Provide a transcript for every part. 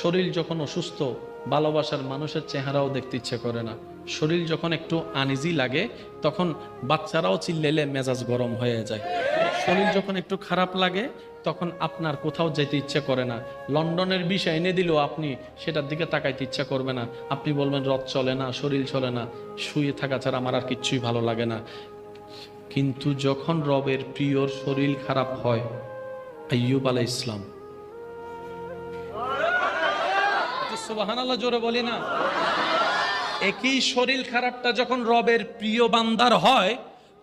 শরীর যখন অসুস্থ, ভালোবাসার মানুষের চেহারাও দেখতে ইচ্ছে করে না। শরীর যখন একটু আনিজি লাগে, তখন বাচ্চারাও চিল্লেলে মেজাজ গরম হয়ে যায়। শরীর যখন একটু খারাপ লাগে, তখন আপনার কোথাও যেতে ইচ্ছে করে না। লন্ডনের বিষয় এনে দিলেও আপনি সেটার দিকে তাকাইতে ইচ্ছা করবে না। আপনি বলবেন, রথ চলে না, শরীর চলে না, শুয়ে থাকা ছাড়া আমার আর কিচ্ছুই ভালো লাগে না। কিন্তু যখন রবের প্রিয়র শরীর খারাপ হয়, আইয়ুব আলাই ইসলাম সুবাহান জোরে বলি না। একই শরীর খারাপটা যখন রবের প্রিয় বান্দার হয়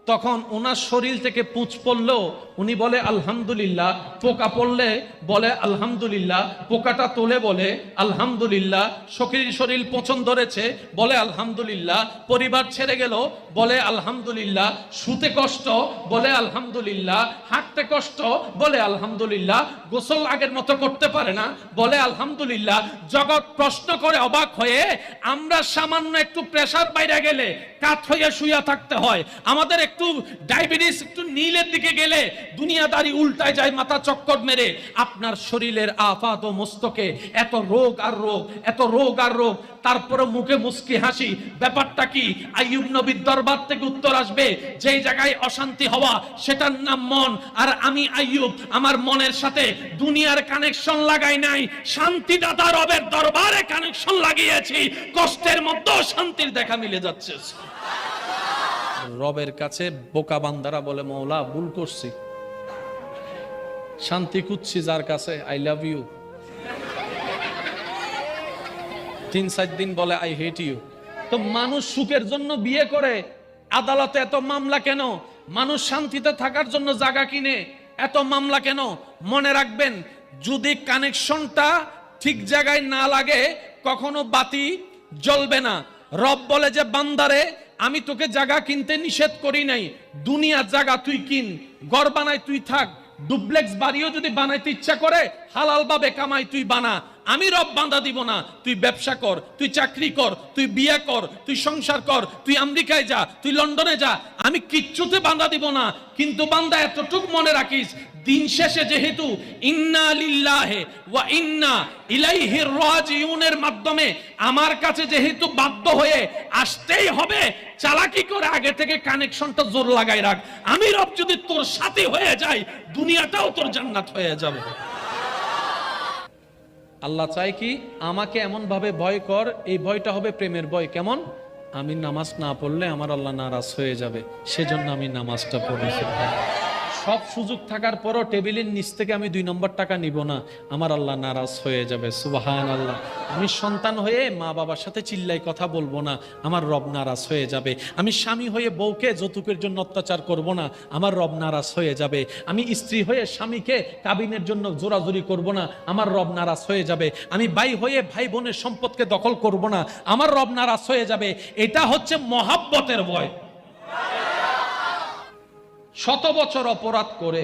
তখন ওনার শরীর থেকে পুঁচ পড়লেও উনি বলে, আলহামদুলিল্লাহ। পোকা পড়লে বলে, আলহামদুলিল্লাহ। পোকাটা তোলে বলে, আলহামদুলিল্লাহ। শরীর শরীর পচন ধরেছে, বলে, আলহামদুলিল্লাহ। পরিবার ছেড়ে গেল, বলে, আলহামদুলিল্লাহ। শুতে কষ্ট, বলে, আলহামদুলিল্লাহ। হাঁটতে কষ্ট, বলে, আলহামদুলিল্লাহ। গোসল আগের মতো করতে পারে না, বলে, আলহামদুলিল্লাহ। জগৎ প্রশ্ন করে অবাক হয়ে, আমরা সামান্য একটু প্রেসার বাইরে গেলে কাত হয়ে শুয়ে থাকতে হয়। আমাদের একটু ডায়াবেটিস, একটু নীলের দিকে গেলে দুনিয়াদারি উল্টায় যায়, মাথা চক্কর মেরে। আপনার শরীরের আফাত ও মস্তকে এত রোগ আর রোগ, এত রোগ আর রোগ তারপরে মুখে মুস্কি হাসি। ব্যাপারটা কি? আইয়ুব নবীর দরবার থেকে উত্তর আসবে, যেই জায়গায় অশান্তি হওয়া, সেটার নাম মন। আর আমি আইয়ুব, আমার মনের সাথে দুনিয়ার কানেকশন লাগাই নাই শান্তিদাতা রবের দরবারে কানেকশন লাগিয়েছি। কষ্টের মধ্যেও শান্তির দেখা মিলে যাচ্ছে। রবের কাছে বোকা বান্দারা বলে, মৌলা, ভুল করছি। শান্তি খুঁজছি যার কাছে আই লাভ ইউ তিন, চার দিন বলে আই হেট ইউ তো মানুষ সুখের জন্য বিয়ে করে, আদালতে এত মামলা কেন? মানুষ শান্তিতে থাকার জন্য জায়গা কিনে, এত মামলা কেন? মনে রাখবেন, যদি কানেকশনটা ঠিক জায়গায় না লাগে, কখনো বাতি জ্বলবে না। রব বলে যে, বান্দারে, আমি তোকে জায়গা কিনতে নিষেধ করি নাই। দুনিয়ার জায়গা তুই কিন। ঘর বানায় তুই থাক। ডুপ্লেক্স বাড়িও যদি বানাইতে ইচ্ছা করে, হালাল ভাবে কামাই তুই বানা। আমি রব বাঁধা দিব না। তুই ব্যবসা কর, তুই চাকরি কর, তুই বিয়ে কর, তুই সংসার কর, তুই আমেরিকায় যা, তুই লন্ডনে যা। আমি কিচ্ছুতে বাঁধা দিব না। কিন্তু বান্দা, এতটুক মনে রাখিস, দিন শেষে যেহেতু মাধ্যমে আমার কাছে যেহেতু বাধ্য হয়ে আসতেই হবে, চালাকি করে আগে থেকে কানেকশনটা জোর লাগাই রাখ। আমি রব যদি তোর সাথে হয়ে যাই, দুনিয়াটাও তোর জান্নাত হয়ে যাবে। আল্লাহ চাই কি, আমাকে এমনভাবে ভয় কর, এই ভয়টা হবে প্রেমের ভয়। কেমন? আমি নামাজ না পড়লে আমার আল্লাহ নারাজ হয়ে যাবে। সেজন্য আমি নামাজটা পড়েছি সব সুযোগ থাকার পরও টেবিলের নিচ থেকে আমি দুই নম্বর টাকা নিব না। আমার আল্লাহ নারাজ হয়ে যাবে সুবাহান আল্লাহ আমি সন্তান হয়ে মা বাবার সাথে চিল্লাই কথা বলব না, আমার রব নারাজ হয়ে যাবে। আমি স্বামী হয়ে বউকে যৌতুকের জন্য অত্যাচার করব না, আমার রব নারাজ হয়ে যাবে। আমি স্ত্রী হয়ে স্বামীকে কাবিনের জন্য জোরাজুরি করব না, আমার রব নারাজ হয়ে যাবে। আমি ভাই হয়ে ভাই বোনের সম্পদকে দখল করব না, আমার রব নারাজ হয়ে যাবে। এটা হচ্ছে মহাব্বতের ভয়। শত বছর অপরাধ করে,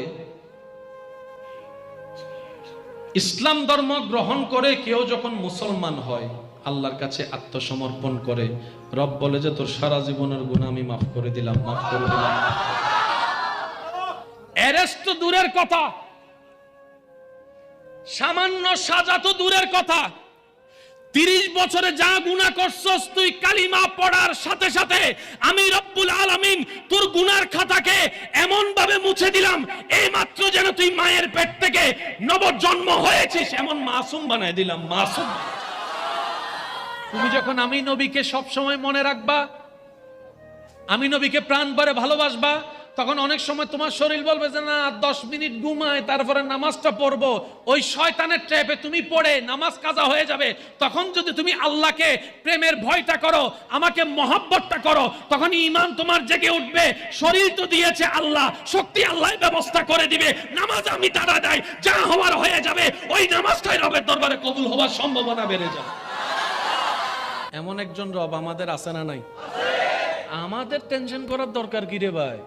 ইসলাম ধর্ম গ্রহণ করে কেউ যখন মুসলমান হয়, আল্লাহর কাছে আত্মসমর্পণ করে, রব বলে যে তোর সারা জীবনের গুণ আমি মাফ করে দিলাম, মাফ করে দিলাম। অ্যারেস্ট তো দূরের কথা। সামান্য সাজা তো দূরের কথা। তিরিশ বছরে যা গুণা করছস, তুই কালিমা পড়ার সাথে সাথে আমি রব্বুল আলামিন তোর গুনার খাতাকে এমন ভাবে মুছে দিলাম এই মাত্র যেন তুই মায়ের পেট থেকে নবজন্ম হয়েছিস। এমন মাসুম বানাই দিলাম, মাসুম। তুমি যখন আমি নবীকে সব সময় মনে রাখবা, আমি নবীকে প্রাণ ভরে ভালোবাসবা তখন অনেক সময় তোমার শরীর বলবে যে, না, দশ মিনিট ঘুমায়, তারপরে নামাজটা পড়ব। ওই শয়তানের ট্র্যাপে তুমি পড়ে নামাজ কাজা হয়ে যাবে। তখন যদি তুমি আল্লাহকে প্রেমের ভয়টা করো, আমাকে মহাব্বতটা করো, তখন ইমান তোমার জেগে উঠবে। শরীর তো দিয়েছে আল্লাহ, শক্তি আল্লাহ ব্যবস্থা করে দিবে। নামাজ আমি তারা দেয়, যা হওয়ার হয়ে যাবে, ওই নামাজটাই রবের দরবারে কবুল হওয়ার সম্ভাবনা বেড়ে যাবে এমন একজন রব আমাদের আছে না নাই? আমাদের টেনশন করার দরকার কি রে ভাই?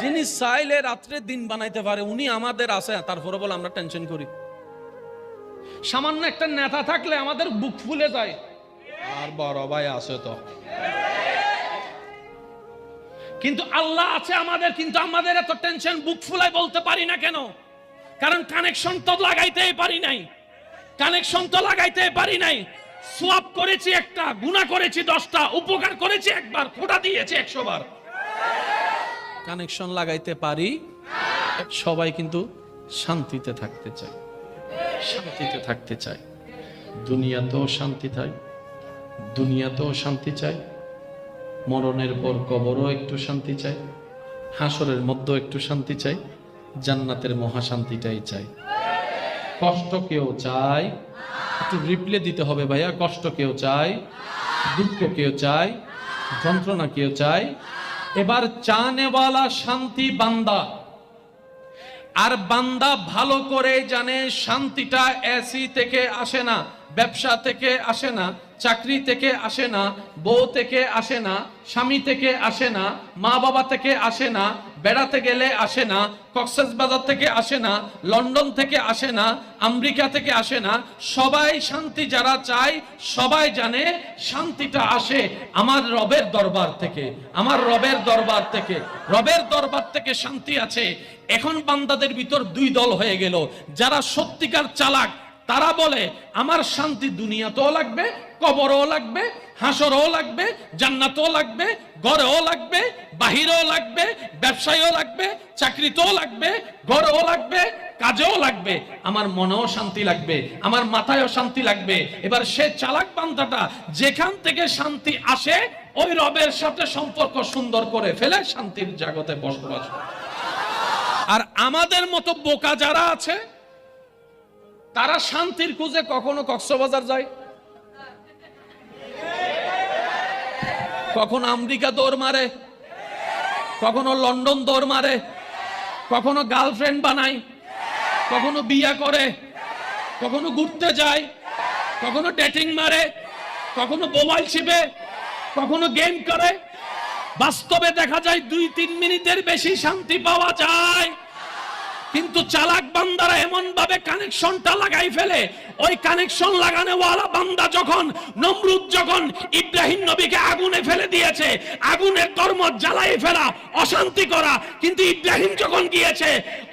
যিনি চাইলে রাত্রে দিন বানাইতে পারে উনি আমাদের আছে তারপরে বলে আমরা টেনশন করি। সামান্য একটা নেতা থাকলে আমাদের বুক ফুলে যায়। আর বড় ভাই আছে তো। কিন্তু আল্লাহ আছে আমাদের কিন্তু আমাদের এত টেনশন বুক ফুলাই বলতে পারি না কেন? কারণ কানেকশন তো লাগাইতেই পারি নাই। কানেকশন তো লাগাইতে পারি নাই। সোয়াপ করেছি একটা গুণা করেছি দশটা উপকার করেছি একবার খোটা দিয়েছি একশো বার। কানেকশন লাগাইতে পারি, সবাই কিন্তু শান্তিতে থাকতে চায়। শান্তিতে থাকতে চায়। দুনিয়াতেও শান্তি চাই দুনিয়াতেও শান্তি চাই মরণের পর কবরও একটু শান্তি চাই হাসরের মধ্যেও একটু শান্তি চাই জান্নাতের মহাশান্তিটাই চাই কষ্ট কেউ চায়, একটু রিপ্লে দিতে হবে ভাইয়া, কষ্ট কেউ চায়, দুঃখ কেউ চায়, যন্ত্রণা কেউ চায় এবার চানেওয়ালা শান্তি বান্দা। আর বান্দা ভালো করে জানে, শান্তিটা এসি থেকে আসে না, ব্যবসা থেকে আসে না। চাকরি থেকে আসে না, বউ থেকে আসে না, স্বামী থেকে আসে না, মা বাবা থেকে আসে না, বেড়াতে গেলে আসে না, কক্সবাজার থেকে আসে না, লন্ডন থেকে আসে না, আমেরিকা থেকে আসে না, সবাই শান্তি যারা চায়, সবাই জানে শান্তিটা আসে আমার রবের দরবার থেকে, আমার রবের দরবার থেকে, রবের দরবার থেকে শান্তি আছে। এখন বান্দাদের ভিতর দুই দল হয়ে গেল, যারা সত্যিকার চালাক তারা বলে, আমার শান্তি দুনিয়াতেও লাগবে, কবরও লাগবে, হাসরও লাগবে, জান্নাতও লাগবে, ঘরেও লাগবে, বাহিরেও লাগবে, ব্যবসায়ও লাগবে, চাকরিতেও লাগবে, ঘরেও লাগবে, কাজেও লাগবে। আমার মনেও শান্তি লাগবে, আমার মাথায়ও শান্তি লাগবে। এবার সে চালাক পান্তাটা যেখান থেকে শান্তি আসে, ওই রবের সাথে সম্পর্ক সুন্দর করে ফেলে শান্তির জাগতে বসবাস আর আমাদের মতো বোকা যারা আছে তারা শান্তির খুঁজে কখনো কক্সবাজার যায়? কখনো আমেরিকা দৌড় মারে? কখনো লন্ডন দৌড় মারে? কখনো গার্লফ্রেন্ড বানায়? কখনো বিয়া করে? কখনো ঘুরতে যায়? কখনো ডেটিং মারে? কখনো মোবাইল ছিপে? কখনো গেম করে? বাস্তবে দেখা যায় দুই তিন মিনিটের বেশি শান্তি পাওয়া যায়। কিন্তু চালাক বান্দারা এমন ভাবে কানেকশনটা লাগাই ফেলে। ওই কানেকশন লাগানো ওয়ালা বান্দা যখন, নমরুদ যখন ইব্রাহিম নবীকে আগুনে ফেলে দিয়েছে, আগুনের কর্ম জ্বালাই ফেলা, অশান্তি করা, কিন্তু ইব্রাহিম যখন গিয়েছে,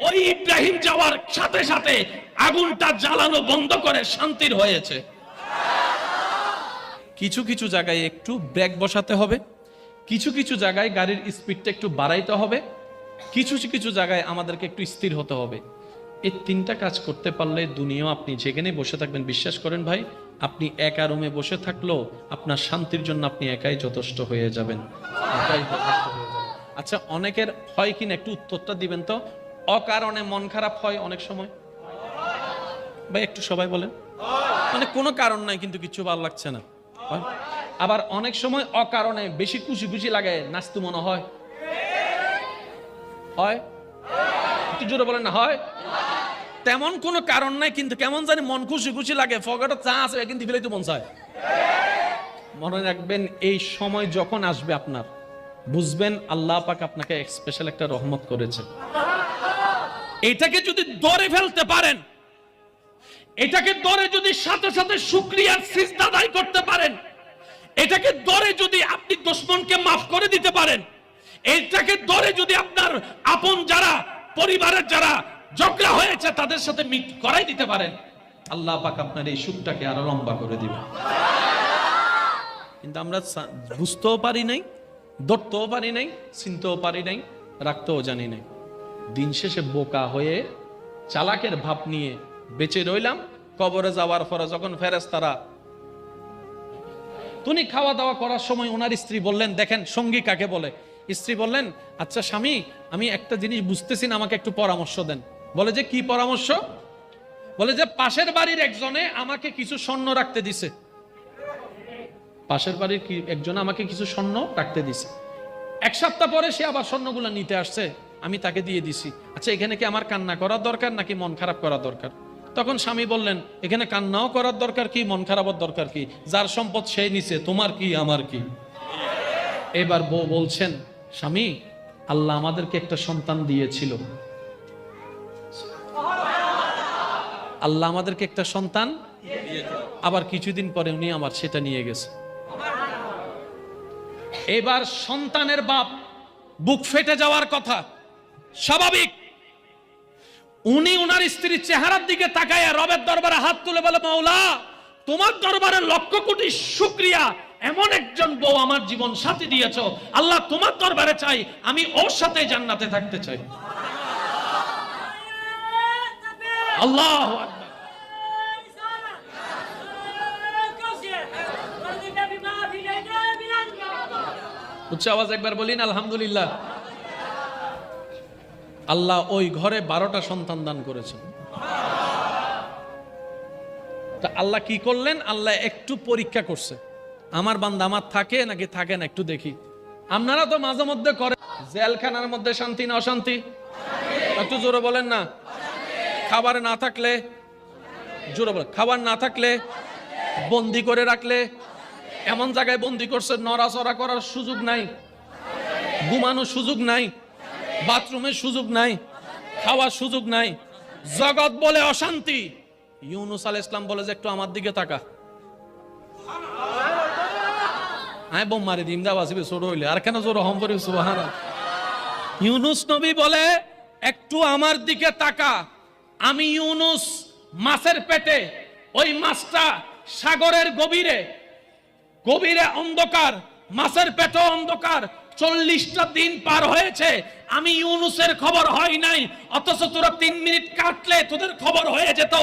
ওই ইব্রাহিম যাওয়ার সাথে সাথে আগুনটা জ্বালানো বন্ধ করে শান্তির হয়েছে। কিছু কিছু জায়গায় একটু ব্রেক বসাতে হবে, কিছু কিছু জায়গায় গাড়ির স্পিডটা একটু বাড়াইতে হবে কিছু কিছু জায়গায় আমাদেরকে একটু স্থির হতে হবে। এই তিনটা কাজ করতে পারলে দুনিয়াও আপনি যেখানে বসে থাকবেন। বিশ্বাস করেন ভাই, আপনি একা রুমে বসে থাকলেও আপনার শান্তির জন্য আপনি একাই যথেষ্ট হয়ে যাবেন। আচ্ছা অনেকের হয় কিনা একটু উত্তরটা দিবেন তো? অকারণে মন খারাপ হয় অনেক সময়? ভাই, একটু সবাই বলেন। মানে কোনো কারণ নাই, কিন্তু কিছু ভালো লাগছে না। আবার অনেক সময় অকারণে বেশি খুশি খুশি লাগে নাচতে মনে হয়। হয়? জোরে বলেন না, হয়? তেমন কোনো কারণ নাই, কিন্তু কেমন জানি মন খুশি খুশি লাগে। ফগাটা চা আছে, কিন্তু ফেলাইতে মন চায়। মনে রাখবেন, এই সময় যখন আসবে আপনার, বুঝবেন আল্লাহ পাক আপনাকে স্পেশাল একটা রহমত করেছে। এটাকে যদি ধরে ফেলতে পারেন, এটাকে ধরে যদি সাথে সাথে শুক্রিয়ার আদায় করতে পারেন, এটাকে ধরে যদি আপনি দুশ্মনকে মাফ করে দিতে পারেন এটাকে ধরে যদি আপনার আপন যারা, পরিবারের যারা ঝগড়া হয়েছে, তাদের সাথে মিট করাই দিতে পারেন, আল্লাহ পাক আপনার এই সুখটাকে আরও লম্বা করে দিবে। কিন্তু আমরা বুঝতেও পারি নাই, ধরতেও পারি নাই, চিনতেও পারি নাই, রাখতেও জানি নাই। দিন শেষে বোকা হয়ে চালাকের ভাব নিয়ে বেঁচে রইলাম, কবরে যাওয়ার পরে যখন ফেরেস তারা তুমি খাওয়া দাওয়া করার সময় ওনার স্ত্রী বললেন, দেখেন সঙ্গী কাকে বলে? স্ত্রী বললেন আচ্ছা স্বামী, আমি একটা জিনিস বুঝতেছি আমাকে একটু পরামর্শ দেন। বলে যে, কি পরামর্শ? বলে যে, পাশের বাড়ির একজনে আমাকে কিছু স্বর্ণ রাখতে দিছে। পাশের বাড়ির একজন আমাকে কিছু স্বর্ণ রাখতে দিছে। এক সপ্তাহ পরে সে আবার স্বর্ণগুলো নিতে আসছে, আমি তাকে দিয়ে দিছি। আচ্ছা এখানে কি আমার কান্না করার দরকার, নাকি মন খারাপ করা দরকার? তখন স্বামী বললেন, এখানে কান্নাও করার দরকার কি, মন খারাপের দরকার কি? যার সম্পদ সে নিছে, তোমার কি, আমার কি? এবার বউ বলছেন স্বামী, আল্লাহ আমাদেরকে একটা সন্তান দিয়েছিল। আল্লাহ আমাদেরকে একটা সন্তান আবার কিছুদিন পরে উনি আমার সেটা নিয়ে গেছে। এবার সন্তানের বাপ বুক ফেটে যাওয়ার কথা স্বাভাবিক। উনি উনার স্ত্রীর চেহারার দিকে তাকায় রবের দরবারে হাত তুলে বলে, মাওলা, তোমার দরবারে লক্ষ কোটি শুক্রিয়া এমন একজন বউ আমার জীবন সাথী দিয়েছ, আল্লাহ তোমার দরবারে চাই, আমি ওর সাথে জান্নাতে থাকতে চাই। আল্লাহ উচ্চ আওয়াজ একবার বলিন, আলহামদুলিল্লাহ। আল্লাহ ওই ঘরে বারোটা সন্তান দান করেছেন। তা আল্লাহ কি করলেন? আল্লাহ একটু পরীক্ষা করছে। আমার বান্দা আমার থাকে নাকি থাকে না একটু দেখি। আপনারা তো মাঝে মধ্যে করেন। জেলখানার মধ্যে শান্তি না অশান্তি? একটু জোরে বলেন না। খাবার না থাকলে? জোরে বলেন। খাবার না থাকলে? বন্দি করে রাখলে? এমন জায়গায় বন্দি করছে নড়াচড়া করার সুযোগ নাই। ঘুমানোর সুযোগ নাই। বাথরুমের সুযোগ নাই। খাওয়ার সুযোগ নাই। জগৎ বলে অশান্তি। ইউনুস আল ইসলাম বলে যে একটু আমার দিকে তাকা। আয় বোম হইলে। আর কেন হম ইউনুস নবী বলে, একটু আমার দিকে তাকা। আমি ইউনুস মাছের পেটে, ওই মাছটা সাগরের গভীরে। গভীরে অন্ধকার, মাছের পেটে অন্ধকার। চল্লিশটা দিন পার হয়েছে। আমি ইউনুসের খবর হয় নাই, অথচ তোরা তিন মিনিট কাটলে তোদের খবর হয়ে যেত।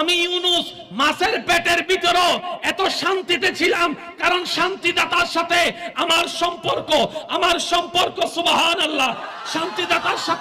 আমি ইউনুস মাসের পেটের ভিতরও এত শান্তিতে ছিলাম, কারণ শান্তিদাতার সাথে আমার সম্পর্ক আমার সম্পর্ক সুবাহান আল্লাহ শান্তিদাতার সাথে